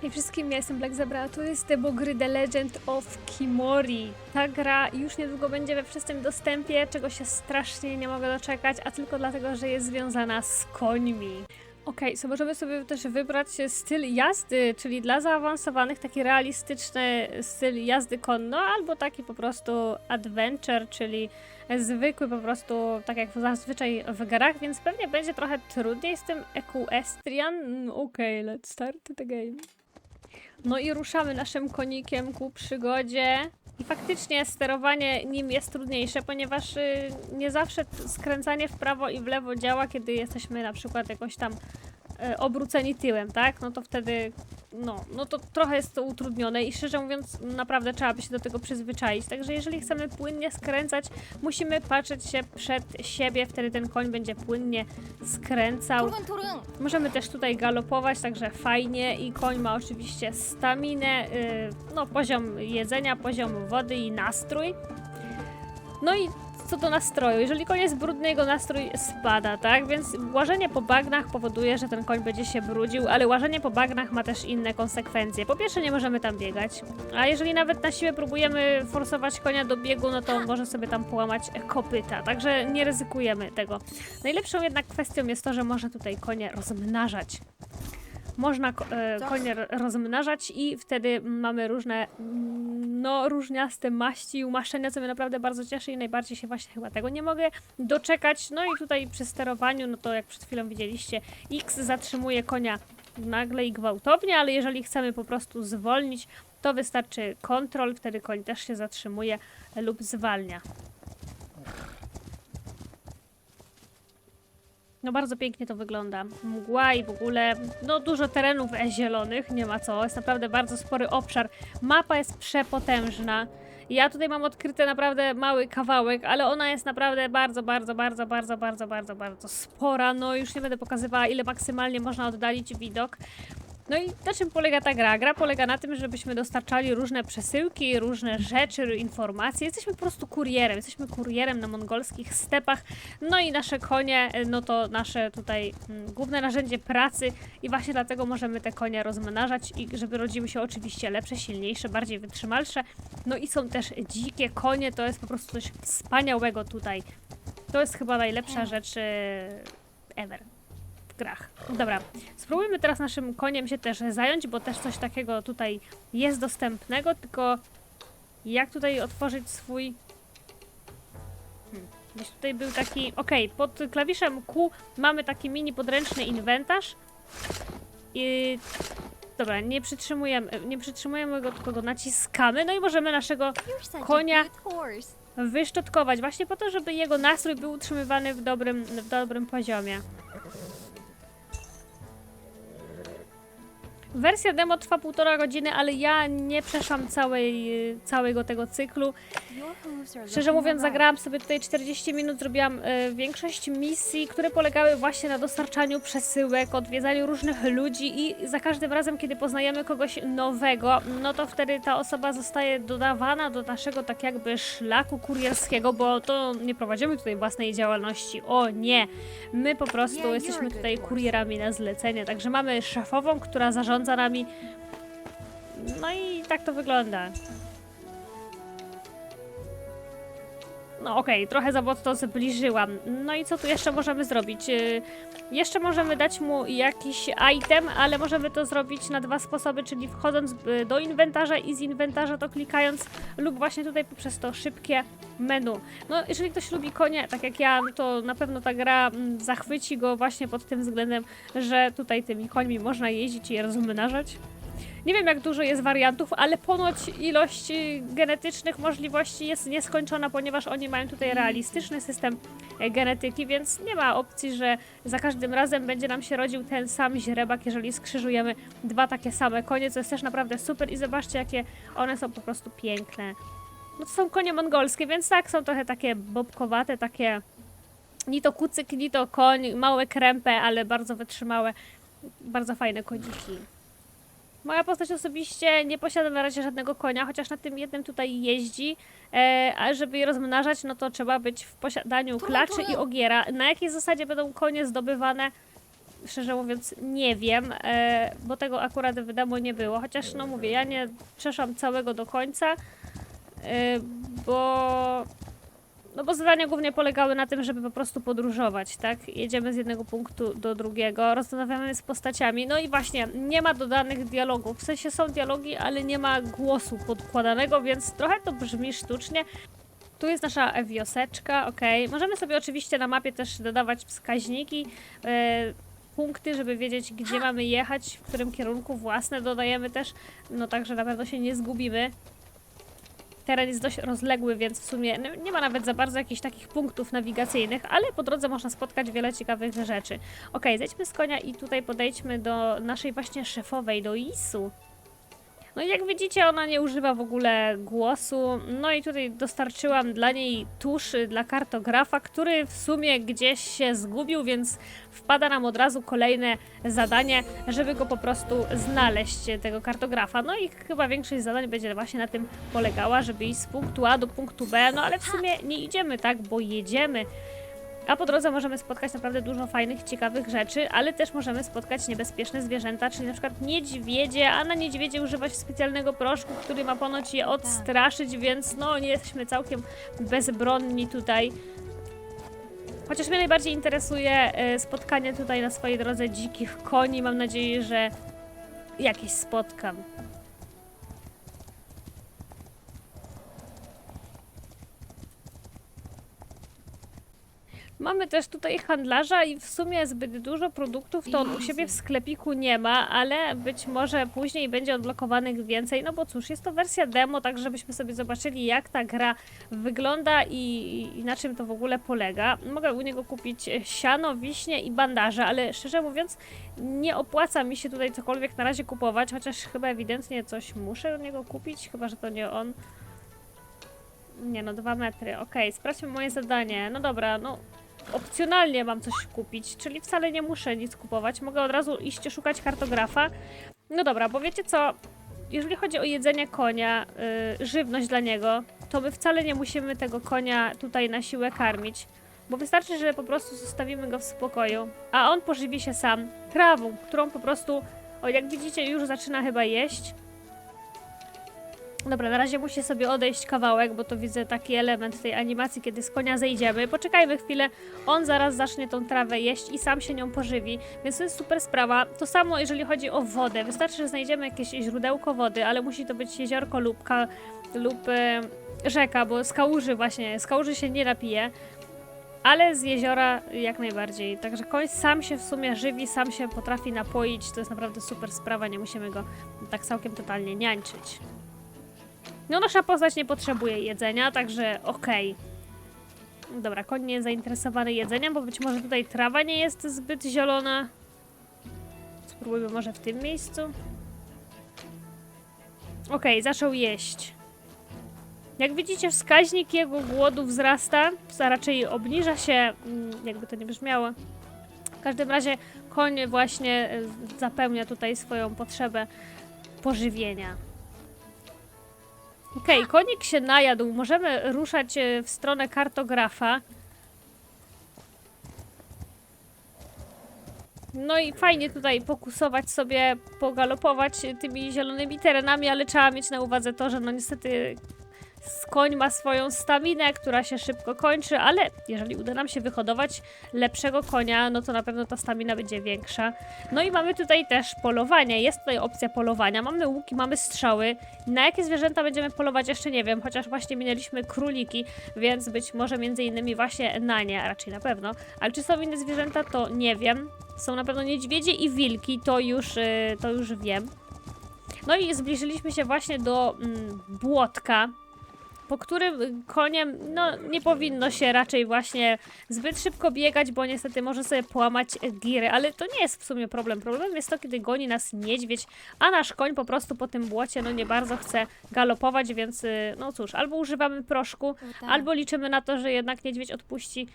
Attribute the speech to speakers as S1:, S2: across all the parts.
S1: Hej wszystkim, ja jestem Black Zebra, a to jest Debo gry The Legend of Kimori. Ta gra już niedługo będzie we wszechstym dostępie, czego się strasznie nie mogę doczekać, a tylko dlatego, że jest związana z końmi. Okej, so możemy sobie też wybrać styl jazdy, czyli dla zaawansowanych taki realistyczny styl jazdy konno, albo taki po prostu adventure, czyli zwykły po prostu, tak jak zazwyczaj w grach, więc pewnie będzie trochę trudniej z tym equestrian. Mm, Okej, let's start the game. No i ruszamy naszym konikiem ku przygodzie. I faktycznie sterowanie nim jest trudniejsze, ponieważ y, nie zawsze skręcanie w prawo i w lewo działa, kiedy jesteśmy na przykład jakoś tam E, obróceni tyłem, tak? No to wtedy, no, no to trochę jest to utrudnione i szczerze mówiąc, naprawdę trzeba by się do tego przyzwyczaić. Także jeżeli chcemy płynnie skręcać, musimy patrzeć się przed siebie, wtedy ten koń będzie płynnie skręcał. Możemy też tutaj galopować, także fajnie i koń ma oczywiście staminę, y, no poziom jedzenia, poziom wody i nastrój. No i co do nastroju, jeżeli koń jest brudny, jego nastrój spada, tak? Więc łażenie po bagnach powoduje, że ten koń będzie się brudził, ale łażenie po bagnach ma też inne konsekwencje. Po pierwsze, nie możemy tam biegać, a jeżeli nawet na siłę próbujemy forsować konia do biegu, no to może sobie tam połamać kopyta, także nie ryzykujemy tego. Najlepszą jednak kwestią jest to, że można tutaj konie rozmnażać. Można e, konie ro- rozmnażać i wtedy mamy różne, mm, no, różniaste maści i umaszczenia, co mnie naprawdę bardzo cieszy i najbardziej się właśnie chyba tego nie mogę doczekać. No i tutaj przy sterowaniu, no to jak przed chwilą widzieliście, X zatrzymuje konia nagle i gwałtownie, ale jeżeli chcemy po prostu zwolnić, to wystarczy kontrol, wtedy koń też się zatrzymuje lub zwalnia. No bardzo pięknie to wygląda. Mgła i w ogóle, no dużo terenów e, zielonych, nie ma co. Jest naprawdę bardzo spory obszar. Mapa jest przepotężna. Ja tutaj mam odkryty naprawdę mały kawałek, ale ona jest naprawdę bardzo, bardzo, bardzo, bardzo, bardzo, bardzo, bardzo spora. No już nie będę pokazywała, ile maksymalnie można oddalić widok. No i na czym polega ta gra? Gra polega na tym, żebyśmy dostarczali różne przesyłki, różne rzeczy, informacje. Jesteśmy po prostu kurierem. Jesteśmy kurierem na mongolskich stepach. No i nasze konie, y, no to nasze tutaj mm, główne narzędzie pracy i właśnie dlatego możemy te konie rozmnażać i żeby rodziły się oczywiście lepsze, silniejsze, bardziej wytrzymalsze. No i są też dzikie konie, to jest po prostu coś wspaniałego tutaj. To jest chyba najlepsza rzecz y, ever grach. Dobra, spróbujmy teraz naszym koniem się też zająć, bo też coś takiego tutaj jest dostępnego, tylko jak tutaj otworzyć swój... Hmm, Gdzieś tutaj był taki... Okej, pod klawiszem Q mamy taki mini podręczny inwentarz. I... Dobra, nie przytrzymujemy, nie przytrzymujemy go, tylko go naciskamy, no i możemy naszego Konia. wyszczotkować, właśnie po to, żeby jego nastrój był utrzymywany w dobrym, w dobrym poziomie. Wersja demo trwa półtora godziny, ale ja nie przeszłam całej, całego tego cyklu. Szczerze mówiąc, zagrałam sobie tutaj 40 minut, zrobiłam e, większość misji, które polegały właśnie na dostarczaniu przesyłek, odwiedzaniu różnych ludzi i za każdym razem, kiedy poznajemy kogoś nowego, no to wtedy ta osoba zostaje dodawana do naszego tak jakby szlaku kurierskiego, bo to nie prowadzimy tutaj własnej działalności. O nie! My po prostu jesteśmy tutaj kurierami na zlecenie, także mamy szefową, która zarządza nami. No i tak to wygląda. No okej, trochę za mocno zbliżyłam. No i co tu jeszcze możemy zrobić? Yy, jeszcze możemy dać mu jakiś item, ale możemy to zrobić na dwa sposoby, czyli wchodząc y, do inwentarza i z inwentarza to klikając lub właśnie tutaj poprzez to szybkie menu. No jeżeli ktoś lubi konie, tak jak ja, to na pewno ta gra mm, zachwyci go właśnie pod tym względem, że tutaj tymi końmi można jeździć i je rozmnażać. Nie wiem, jak dużo jest wariantów, ale ponoć ilość genetycznych możliwości jest nieskończona, ponieważ oni mają tutaj realistyczny system e, genetyki, więc nie ma opcji, że za każdym razem będzie nam się rodził ten sam źrebak, jeżeli skrzyżujemy dwa takie same konie, co jest też naprawdę super i zobaczcie, jakie one są po prostu piękne. No to są konie mongolskie, więc tak, są trochę takie bobkowate, takie ni to kucyk, ni to koń, małe krępy, ale bardzo wytrzymałe, bardzo fajne koniki. Moja postać osobiście nie posiada na razie żadnego konia, chociaż na tym jednym tutaj jeździ. E, a żeby je rozmnażać, no to trzeba być w posiadaniu klaczy i ogiera. Na jakiej zasadzie będą konie zdobywane? szczerze mówiąc nie wiem, e, bo tego akurat w demo nie było, chociaż no mówię, ja nie przeszłam całego do końca, e, bo no bo zadania głównie polegały na tym, żeby po prostu podróżować, tak? Jedziemy z jednego punktu do drugiego, rozmawiamy z postaciami. No i właśnie, nie ma dodanych dialogów. W sensie są dialogi, ale nie ma głosu podkładanego, więc trochę to brzmi sztucznie. Tu jest nasza wioseczka, ok. Możemy sobie oczywiście na mapie też dodawać wskaźniki, e, punkty, żeby wiedzieć, gdzie mamy jechać, w którym kierunku własne dodajemy też, no także na pewno się nie zgubimy. Teren jest dość rozległy, więc w sumie nie ma nawet za bardzo jakichś takich punktów nawigacyjnych, ale po drodze można spotkać wiele ciekawych rzeczy. Ok, zejdźmy z konia i tutaj podejdźmy do naszej właśnie szefowej, do Isu. No i jak widzicie, ona nie używa w ogóle głosu. No i tutaj dostarczyłam dla niej tusz y, dla kartografa, który w sumie gdzieś się zgubił, więc wpada nam od razu kolejne zadanie, żeby go po prostu znaleźć, tego kartografa. No i chyba większość zadań będzie właśnie na tym polegała, żeby iść z punktu A do punktu B, no ale w sumie nie idziemy tak, bo jedziemy. A po drodze możemy spotkać naprawdę dużo fajnych, ciekawych rzeczy, ale też możemy spotkać niebezpieczne zwierzęta, czyli na przykład niedźwiedzie, a na niedźwiedzie używać specjalnego proszku, który ma ponoć je odstraszyć, więc no nie jesteśmy całkiem bezbronni tutaj. Chociaż mnie najbardziej interesuje e, spotkanie tutaj na swojej drodze dzikich koni. Mam nadzieję, że jakieś spotkam. Mamy też tutaj handlarza i w sumie zbyt dużo produktów to on u siebie w sklepiku nie ma, ale być może później będzie odblokowanych więcej, no bo cóż, jest to wersja demo, tak żebyśmy sobie zobaczyli jak ta gra wygląda i, i na czym to w ogóle polega. Mogę u niego kupić siano, wiśnie i bandaże, ale szczerze mówiąc nie opłaca mi się tutaj cokolwiek na razie kupować, chociaż chyba ewidentnie coś muszę u niego kupić, chyba że to nie on. Nie no, dwa metry. Okej, sprawdźmy moje zadanie. No dobra, no opcjonalnie mam coś kupić, czyli wcale nie muszę nic kupować. Mogę od razu iść szukać kartografa. No dobra, bo wiecie co? Jeżeli chodzi o jedzenie konia, yy, żywność dla niego, to my wcale nie musimy tego konia tutaj na siłę karmić. Bo wystarczy, że po prostu zostawimy go w spokoju, a on pożywi się sam trawą, którą po prostu, o jak widzicie, już zaczyna chyba jeść. Dobra, na razie musi sobie odejść kawałek, bo to widzę taki element tej animacji, kiedy z konia zejdziemy. Poczekajmy chwilę, on zaraz zacznie tą trawę jeść i sam się nią pożywi, więc to jest super sprawa. To samo jeżeli chodzi o wodę. Wystarczy, że znajdziemy jakieś źródełko wody, ale musi to być jeziorko lub, ka- lub e, rzeka, bo z kałuży właśnie, z kałuży się nie napije. Ale z jeziora jak najbardziej. Także koń sam się w sumie żywi, sam się potrafi napoić. To jest naprawdę super sprawa, nie musimy go tak całkiem totalnie niańczyć. No nasza postać nie potrzebuje jedzenia, także okej. Dobra, koń nie jest zainteresowany jedzeniem, bo być może tutaj trawa nie jest zbyt zielona. Spróbujmy może w tym miejscu. Okej, zaczął jeść. Jak widzicie, wskaźnik jego głodu wzrasta, a raczej obniża się, mm, jakby to nie brzmiało. W każdym razie koń właśnie e, zapełnia tutaj swoją potrzebę pożywienia. Okej, konik się najadł. Możemy ruszać e, w stronę kartografa. No i fajnie tutaj pokusować sobie, pogalopować tymi zielonymi terenami, ale trzeba mieć na uwadze to, że no niestety s- koń ma swoją staminę, która się szybko kończy, ale jeżeli uda nam się wyhodować lepszego konia, no to na pewno ta stamina będzie większa. No i mamy tutaj też polowanie. Jest tutaj opcja polowania. Mamy łuki, mamy strzały. Na jakie zwierzęta będziemy polować jeszcze nie wiem, chociaż właśnie minęliśmy króliki, więc być może między innymi właśnie na nie, a raczej na pewno. Ale czy są inne zwierzęta, to nie wiem. Są na pewno niedźwiedzie i wilki, to już, y, to już wiem. No i zbliżyliśmy się właśnie do mm, błotka, po którym koniem no, nie powinno się raczej właśnie zbyt szybko biegać, bo niestety może sobie połamać giry, ale to nie jest w sumie problem. Problemem jest to, kiedy goni nas niedźwiedź, a nasz koń po prostu po tym błocie no nie bardzo chce galopować, więc y, no cóż, albo używamy proszku, albo liczymy na to, że jednak niedźwiedź odpuści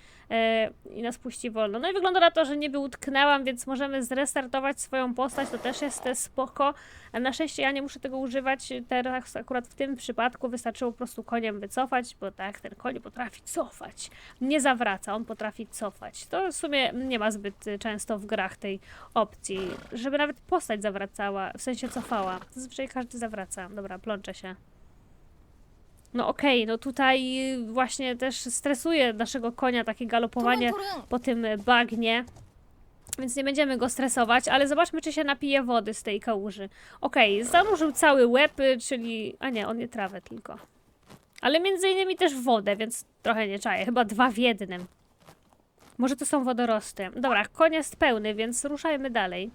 S1: i nas puści wolno. No i wygląda na to, że niby utknęłam, więc możemy zrestartować swoją postać, to też jest e, spoko. Ale na szczęście ja nie muszę tego używać teraz, akurat w tym przypadku wystarczyło po prostu koniem wycofać, bo tak, ten koń potrafi cofać. Nie zawraca, on potrafi cofać. To w sumie nie ma zbyt często w grach tej opcji, żeby nawet postać zawracała, w sensie cofała. Zazwyczaj każdy zawraca. Dobra, plączę się. No okej, no tutaj właśnie też stresuje naszego konia takie galopowanie po tym bagnie. Więc nie będziemy go stresować, ale zobaczmy, czy się napije wody z tej kałuży. Okej, zanurzył cały łeb, y, czyli... A nie, on nie trawę tylko. Ale między innymi też wodę, więc trochę nie czaję. Chyba dwa w jednym. Może to są wodorosty. Dobra, koń jest pełny, więc ruszajmy dalej.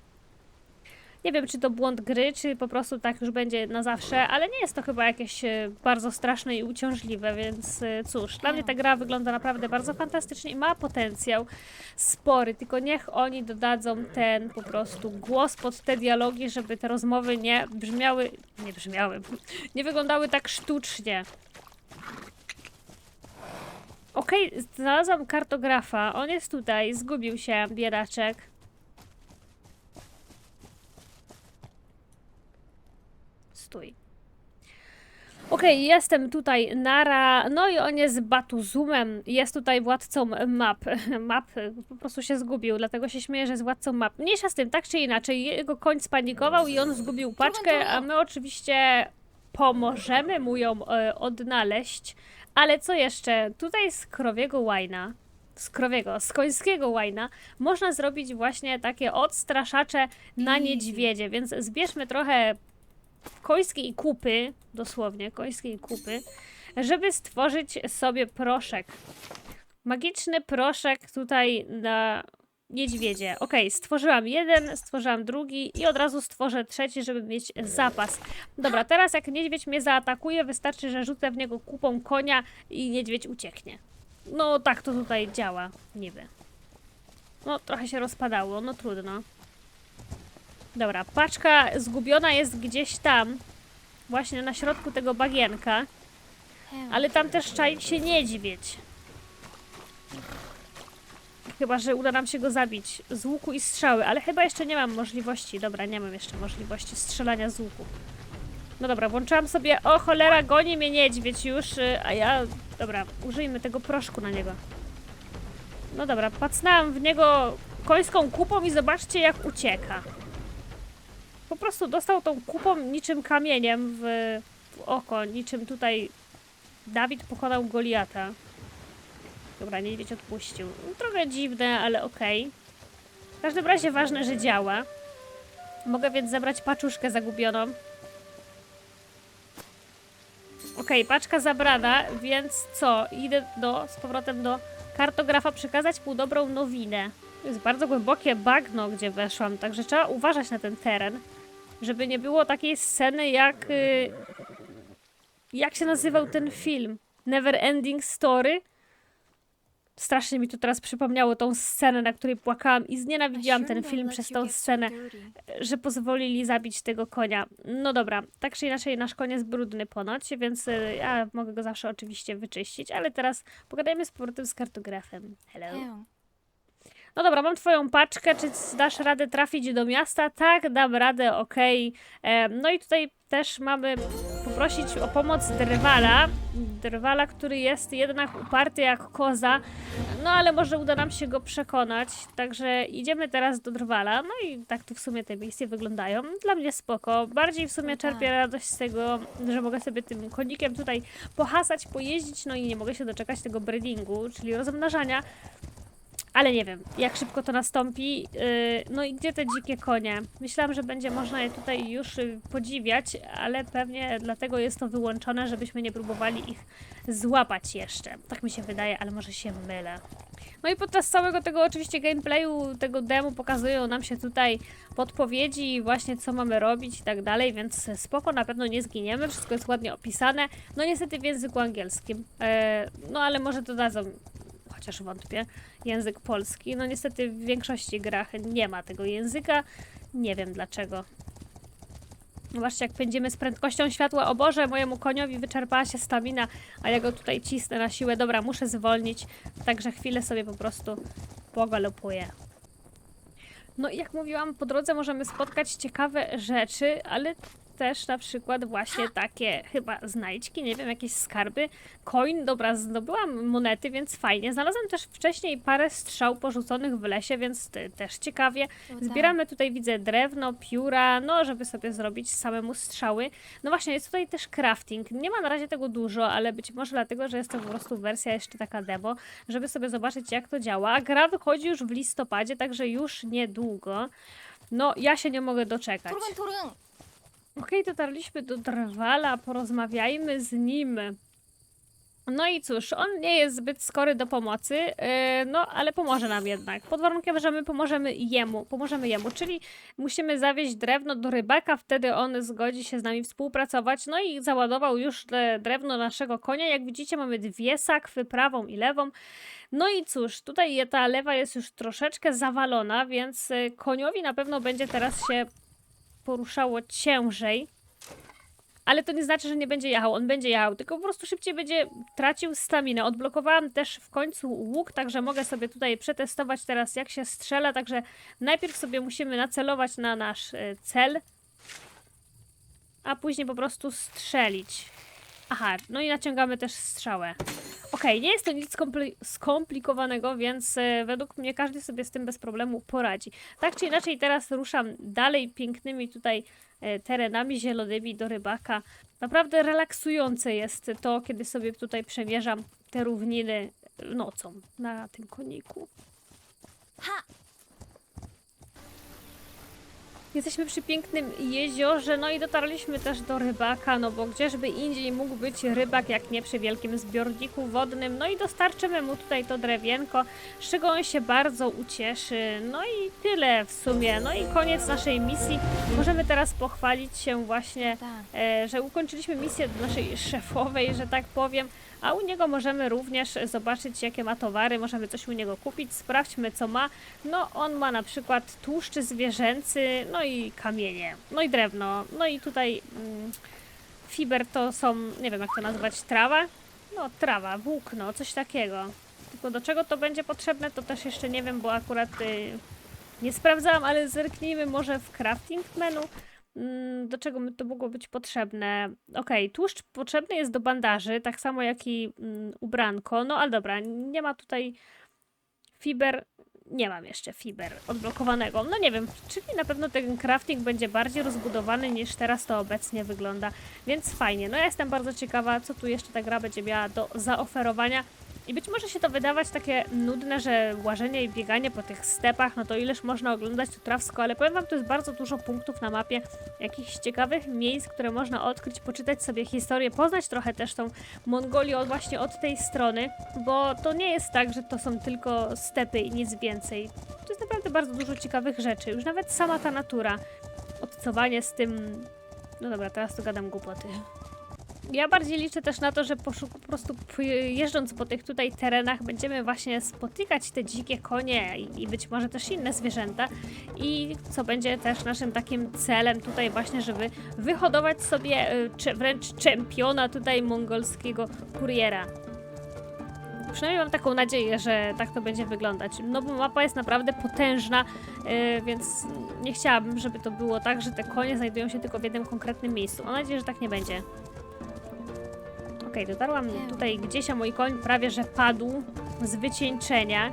S1: Nie wiem, czy to błąd gry, czy po prostu tak już będzie na zawsze, ale nie jest to chyba jakieś e, bardzo straszne i uciążliwe, więc e, cóż, dla mnie ta gra wygląda naprawdę bardzo fantastycznie i ma potencjał spory, tylko niech oni dodadzą ten po prostu głos pod te dialogi, żeby te rozmowy nie brzmiały, nie brzmiały, nie wyglądały tak sztucznie. Okej, znalazłam kartografa, on jest tutaj, zgubił się, biedaczek. Stój. Okej, jestem tutaj Nara, no i on jest Batuzumem, jest tutaj władcą map. Map po prostu się zgubił, dlatego się śmieję, że jest władcą map. Mniejsza z tym, tak czy inaczej, jego koń spanikował i on zgubił paczkę, a my oczywiście pomożemy mu ją e, odnaleźć. Ale co jeszcze? Tutaj z krowiego łajna, z krowiego, z końskiego łajna, można zrobić właśnie takie odstraszacze na niedźwiedzie, więc zbierzmy trochę końskiej kupy, dosłownie końskiej kupy, żeby stworzyć sobie proszek. Magiczny proszek tutaj na niedźwiedzie. Ok, stworzyłam jeden, stworzyłam drugi i od razu stworzę trzeci, żeby mieć zapas. Dobra, teraz jak niedźwiedź mnie zaatakuje, wystarczy, że rzucę w niego kupą konia i niedźwiedź ucieknie. No tak to tutaj działa, niby. No trochę się rozpadało, no trudno. Dobra, paczka zgubiona jest gdzieś tam, właśnie na środku tego bagienka, ale tam też czai się niedźwiedź. Chyba, że uda nam się go zabić z łuku i strzały, ale chyba jeszcze nie mam możliwości. Dobra, nie mam jeszcze możliwości strzelania z łuku. No dobra, włączyłam sobie. O cholera, goni mnie niedźwiedź już, y, a ja. Dobra, użyjmy tego proszku na niego. No dobra, pacnęłam w niego końską kupą i zobaczcie, jak ucieka. Po prostu dostał tą kupą niczym kamieniem w, w oko, niczym tutaj Dawid pokonał Goliata. Dobra, niedźwiedź odpuścił. No, trochę dziwne, ale okej. W każdym razie ważne, że działa. Mogę więc zabrać paczuszkę zagubioną. Okej, paczka zabrana, więc co? Idę do, z powrotem do kartografa przekazać mu dobrą nowinę. Jest bardzo głębokie bagno, gdzie weszłam, także trzeba uważać na ten teren, żeby nie było takiej sceny jak... Y, jak się nazywał ten film? Never Ending Story? Strasznie mi to teraz przypomniało tą scenę, na której płakałam i znienawidziłam ten film przez tą scenę, że pozwolili zabić tego konia. No dobra, tak czy inaczej nasz jest brudny ponoć, więc y, ja mogę go zawsze oczywiście wyczyścić, ale teraz pogadajmy z powrotem z kartografem. Hello. No dobra, mam twoją paczkę, czy dasz radę trafić do miasta? Tak, dam radę, okej. E, No i tutaj też mamy poprosić o pomoc Drwala. Drwala, który jest jednak uparty jak koza, no ale może uda nam się go przekonać. Także idziemy teraz do Drwala. No i tak tu w sumie te misje wyglądają. Dla mnie spoko. Bardziej w sumie
S2: No tak.
S1: czerpię radość z tego, że mogę sobie tym konikiem tutaj pohasać, pojeździć, no i nie mogę się doczekać tego breedingu, czyli rozmnażania. Ale nie wiem, jak szybko to nastąpi. Yy, no i gdzie te dzikie konie? Myślałam, że będzie można je tutaj już y, podziwiać, ale pewnie dlatego jest to wyłączone, żebyśmy nie próbowali ich złapać jeszcze. Tak mi się wydaje, ale może się mylę. No i podczas całego tego oczywiście gameplayu, tego demo pokazują nam się tutaj podpowiedzi właśnie co mamy robić i tak dalej, więc spoko, na pewno nie zginiemy, wszystko jest ładnie opisane. No niestety w języku angielskim. E, no ale może dodadzą chociaż wątpię, język polski. No niestety w większości grach nie ma tego języka. Nie wiem dlaczego. Zobaczcie, jak pędzimy z prędkością światła. O Boże, mojemu koniowi wyczerpała się stamina, a ja go tutaj cisnę na siłę. Dobra, muszę zwolnić, także chwilę sobie po prostu pogalopuję. No i jak mówiłam, po drodze możemy spotkać ciekawe rzeczy, ale też na przykład właśnie takie chyba znajdźki, nie wiem, jakieś skarby. Coin, dobra, zdobyłam monety, więc fajnie. Znalazłam też wcześniej parę strzał porzuconych w lesie, więc te- też ciekawie. Zbieramy tutaj, widzę, drewno, pióra, no, żeby sobie zrobić samemu strzały. No właśnie, jest tutaj też crafting. Nie ma na razie tego dużo, ale być może dlatego, że jest to po prostu wersja jeszcze taka demo, żeby sobie zobaczyć, jak to działa. Gra wychodzi już w listopadzie, także już niedługo. No, ja się nie mogę doczekać.
S2: 토릉
S1: Okej, dotarliśmy do Drwala, porozmawiajmy z nim. No i cóż, on nie jest zbyt skory do pomocy, yy, no ale pomoże nam jednak. Pod warunkiem, że my pomożemy jemu, pomożemy jemu, czyli musimy zawieźć drewno do rybaka, wtedy on zgodzi się z nami współpracować. No i załadował już drewno naszego konia. Jak widzicie, mamy dwie sakwy, prawą i lewą. No i cóż, tutaj ta lewa jest już troszeczkę zawalona, więc koniowi na pewno będzie teraz się poruszało ciężej. Ale to nie znaczy, że nie będzie jechał. On będzie jechał, tylko po prostu szybciej będzie tracił staminę. Odblokowałam też w końcu łuk, także mogę sobie tutaj przetestować teraz, jak się strzela. Także najpierw sobie musimy nacelować na nasz y, cel, a później po prostu strzelić. Aha, no i naciągamy też strzałę. Okej, nie jest to nic skompli- skomplikowanego, więc y, według mnie każdy sobie z tym bez problemu poradzi. Tak czy inaczej, teraz ruszam dalej pięknymi tutaj e, terenami zielonymi do rybaka. Naprawdę relaksujące jest to, kiedy sobie tutaj przemierzam te równiny nocą na tym koniku.
S2: Ha!
S1: Jesteśmy przy pięknym jeziorze, no i dotarliśmy też do rybaka, no bo gdzieżby indziej mógł być rybak, jak nie przy wielkim zbiorniku wodnym. No i dostarczymy mu tutaj to drewienko, z czego on się bardzo ucieszy. No i tyle w sumie. No i koniec naszej misji. Możemy teraz pochwalić się właśnie
S2: Tak.
S1: e, że ukończyliśmy misję do naszej szefowej, że tak powiem, a u niego możemy również zobaczyć, jakie ma towary, możemy coś u niego kupić, sprawdźmy, co ma. No, on ma na przykład tłuszczy zwierzęcy, no i kamienie, no i drewno, no i tutaj mm, fiber to są, nie wiem jak to nazwać, trawa? No, trawa, włókno, coś takiego. Tylko do czego to będzie potrzebne, to też jeszcze nie wiem, bo akurat y, nie sprawdzałam, ale zerknijmy może w crafting menu. Mm, do czego mi to mogło być potrzebne? Okej, tłuszcz potrzebny jest do bandaży, tak samo jak i mm, ubranko. No ale dobra, nie ma tutaj fiber. Nie mam jeszcze fiber odblokowanego. No nie wiem, czyli na pewno ten crafting będzie bardziej rozbudowany niż teraz to obecnie wygląda, więc fajnie. No ja jestem bardzo ciekawa, co tu jeszcze ta gra będzie miała do zaoferowania. I być może się to wydawać takie nudne, że łażenie i bieganie po tych stepach, no to ileż można oglądać to trawsko, ale powiem wam, to jest bardzo dużo punktów na mapie, jakichś ciekawych miejsc, które można odkryć, poczytać sobie historię, poznać trochę też tą Mongolię od, właśnie od tej strony, bo to nie jest tak, że to są tylko stepy i nic więcej. To jest naprawdę bardzo dużo ciekawych rzeczy, już nawet sama ta natura, obcowanie z tym... No dobra, teraz to gadam głupoty. Ja bardziej liczę też na to, że po prostu jeżdżąc po tych tutaj terenach będziemy właśnie spotykać te dzikie konie i, być może też inne zwierzęta i co będzie też naszym takim celem tutaj właśnie, żeby wyhodować sobie cze- wręcz czempiona tutaj mongolskiego kuriera. Przynajmniej mam taką nadzieję, że tak to będzie wyglądać. No bo mapa jest naprawdę potężna, y, więc nie chciałabym, żeby to było tak, że te konie znajdują się tylko w jednym konkretnym miejscu. Mam nadzieję, że tak nie będzie. Okej, dotarłam tutaj gdzieś, a mój koń prawie że padł z wycieńczenia.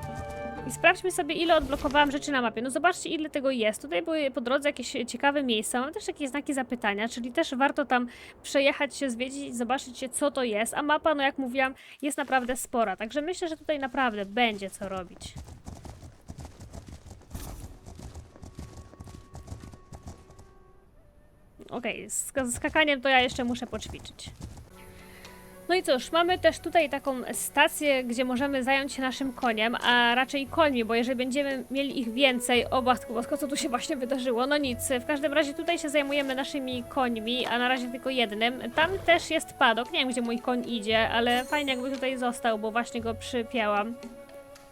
S1: I sprawdźmy sobie, ile odblokowałam rzeczy na mapie. No zobaczcie, ile tego jest. Tutaj były po drodze jakieś ciekawe miejsca. Mam też jakieś znaki zapytania, czyli też warto tam przejechać się, zwiedzić, zobaczyć się, co to jest. A mapa, no jak mówiłam, jest naprawdę spora. Także myślę, że tutaj naprawdę będzie co robić. Okej, z z skakaniem to ja jeszcze muszę poćwiczyć. No i cóż, mamy też tutaj taką stację, gdzie możemy zająć się naszym koniem, a raczej końmi, bo jeżeli będziemy mieli ich więcej, o Matko Bosko, co tu się właśnie wydarzyło? No nic, w każdym razie tutaj się zajmujemy naszymi końmi, a na razie tylko jednym. Tam też jest padok, nie wiem gdzie mój koń idzie, ale fajnie jakby tutaj został, bo właśnie go przypięłam.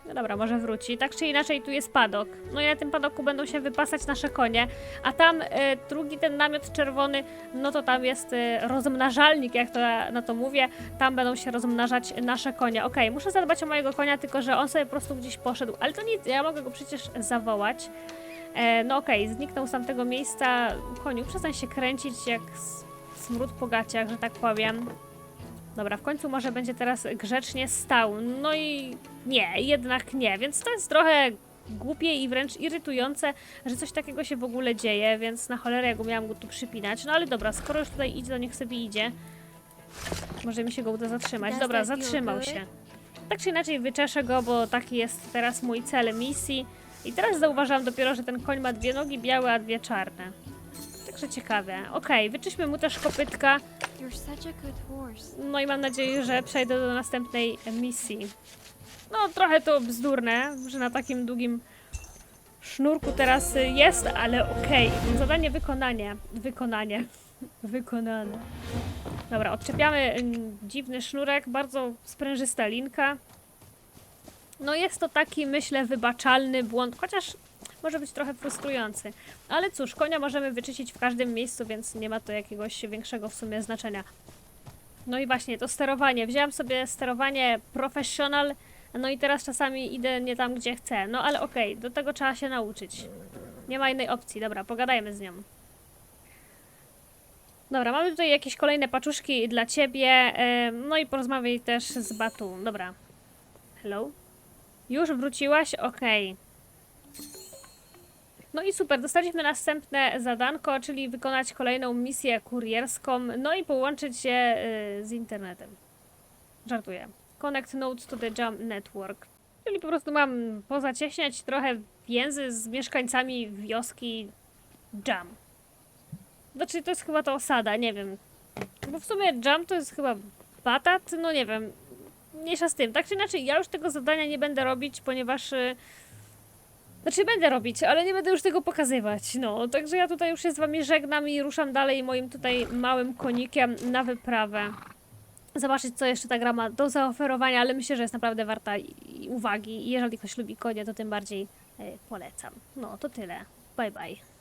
S1: No dobra, może wróci. Tak czy inaczej, tu jest padok. No i na tym padoku będą się wypasać nasze konie. A tam e, drugi ten namiot czerwony, no to tam jest e, rozmnażalnik, jak to na, to mówię. Tam będą się rozmnażać nasze konie. Okej, muszę zadbać o mojego konia, tylko że on sobie po prostu gdzieś poszedł. Ale to nic, ja mogę go przecież zawołać. E, no okej, zniknął z tamtego miejsca. Koniu, przestań się kręcić jak smród po gaciach, że tak powiem. Dobra, w końcu może będzie teraz grzecznie stał. No i nie, jednak nie, więc to jest trochę głupie i wręcz irytujące, że coś takiego się w ogóle dzieje, więc na cholerę ja go miałam go tu przypinać. No ale dobra, skoro już tutaj idzie, to niech sobie idzie. Może mi się go uda zatrzymać. Dobra, zatrzymał się. Tak czy inaczej wyczeszę go, bo taki jest teraz mój cel misji. I teraz zauważam dopiero, że ten koń ma dwie nogi białe, a dwie czarne. Także ciekawe. Okej, wyczyśmy mu też kopytka. No i mam nadzieję, że przejdę do następnej misji. No, trochę to bzdurne, że na takim długim sznurku teraz jest, ale okej. Zadanie wykonanie. Wykonanie. Wykonane. Dobra, odczepiamy mm, dziwny sznurek, bardzo sprężysta linka. No jest to taki, myślę, wybaczalny błąd, chociaż może być trochę frustrujący. Ale cóż, konia możemy wyczyścić w każdym miejscu, więc nie ma to jakiegoś większego w sumie znaczenia. No i właśnie, to sterowanie. Wzięłam sobie sterowanie professional, no i teraz czasami idę nie tam, gdzie chcę. No ale okej, do tego trzeba się nauczyć. Nie ma innej opcji. Dobra, pogadajmy z nią. Dobra, mamy tutaj jakieś kolejne paczuszki dla ciebie. No i porozmawiaj też z Batu. Dobra. Hello? Już wróciłaś? Okej. No i super, dostaliśmy następne zadanko, czyli wykonać kolejną misję kurierską, no i połączyć się y, z internetem. Żartuję. Connect nodes to the Jam Network. Czyli po prostu mam pozacieśniać trochę więzy z mieszkańcami wioski Jam. Znaczy, to jest chyba ta osada, nie wiem. Bo w sumie Jam to jest chyba batat, no nie wiem. Mniejsza z tym. Tak czy inaczej, ja już tego zadania nie będę robić, ponieważ... Znaczy będę robić, ale nie będę już tego pokazywać. No, także ja tutaj już się z wami żegnam i ruszam dalej moim tutaj małym konikiem na wyprawę. Zobaczyć, co jeszcze ta gra ma do zaoferowania, ale myślę, że jest naprawdę warta uwagi. Jeżeli ktoś lubi konie, to tym bardziej e, polecam. No, to tyle. Bye bye.